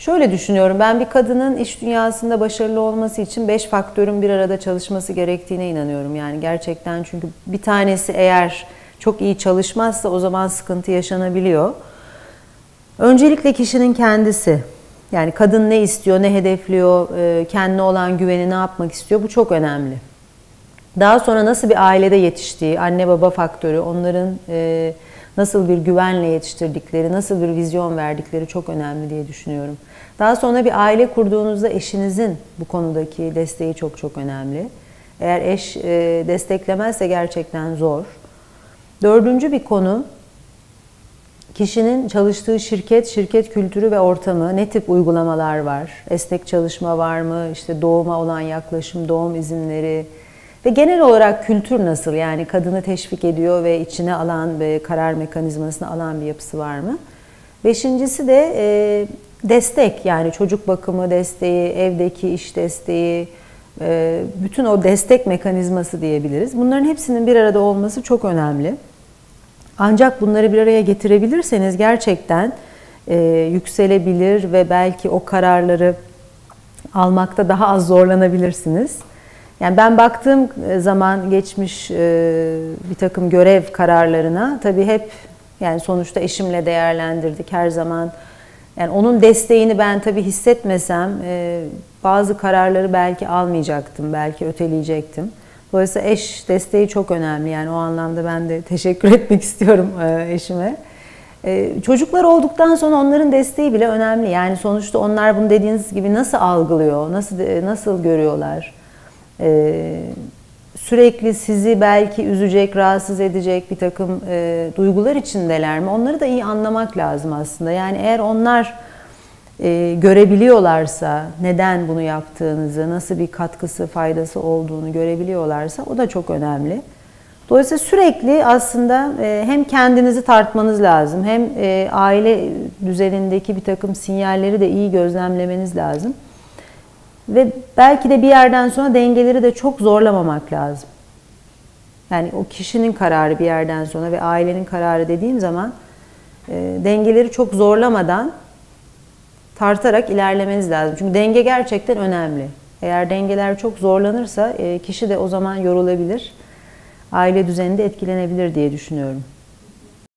Şöyle düşünüyorum ben bir kadının iş dünyasında başarılı olması için beş faktörün bir arada çalışması gerektiğine inanıyorum. Yani gerçekten çünkü bir tanesi eğer çok iyi çalışmazsa o zaman sıkıntı yaşanabiliyor. Öncelikle kişinin kendisi. Yani kadın ne istiyor, ne hedefliyor, e, kendine olan güveni ne yapmak istiyor bu çok önemli. Daha sonra nasıl bir ailede yetiştiği, anne baba faktörü, onların e, nasıl bir güvenle yetiştirdikleri, nasıl bir vizyon verdikleri çok önemli diye düşünüyorum. Daha sonra bir aile kurduğunuzda eşinizin bu konudaki desteği çok çok önemli. Eğer eş e, desteklemezse gerçekten zor. Dördüncü bir konu kişinin çalıştığı şirket, şirket kültürü ve ortamı, ne tip uygulamalar var? Esnek çalışma var mı? İşte doğuma olan yaklaşım, doğum izinleri ve genel olarak kültür nasıl? Yani kadını teşvik ediyor ve içine alan ve karar mekanizmasını alan bir yapısı var mı? Beşincisi de e, destek yani çocuk bakımı desteği, evdeki iş desteği, e, bütün o destek mekanizması diyebiliriz. Bunların hepsinin bir arada olması çok önemli. Ancak bunları bir araya getirebilirseniz gerçekten e, yükselebilir ve belki o kararları almakta daha az zorlanabilirsiniz. Yani ben baktığım zaman geçmiş e, bir takım görev kararlarına tabii hep yani sonuçta eşimle değerlendirdik her zaman. Yani onun desteğini ben tabii hissetmesem e, bazı kararları belki almayacaktım, belki öteleyecektim. Dolayısıyla eş desteği çok önemli. Yani o anlamda ben de teşekkür etmek istiyorum e, eşime. E, çocuklar olduktan sonra onların desteği bile önemli. Yani sonuçta onlar bunu dediğiniz gibi nasıl algılıyor, nasıl nasıl görüyorlar? E, sürekli sizi belki üzecek, rahatsız edecek bir takım duygular içindeler mi? Onları da iyi anlamak lazım aslında. Yani eğer onlar e, görebiliyorlarsa, neden bunu yaptığınızı, nasıl bir katkısı, faydası olduğunu görebiliyorlarsa o da çok önemli. Dolayısıyla sürekli aslında e, hem kendinizi tartmanız lazım, hem e, aile düzenindeki bir takım sinyalleri de iyi gözlemlemeniz lazım. Ve belki de bir yerden sonra dengeleri de çok zorlamamak lazım. Yani o kişinin kararı bir yerden sonra ve ailenin kararı dediğim zaman e, dengeleri çok zorlamadan tartarak ilerlemeniz lazım. Çünkü denge gerçekten önemli. Eğer dengeler çok zorlanırsa e, kişi de o zaman yorulabilir. Aile düzeninde etkilenebilir diye düşünüyorum.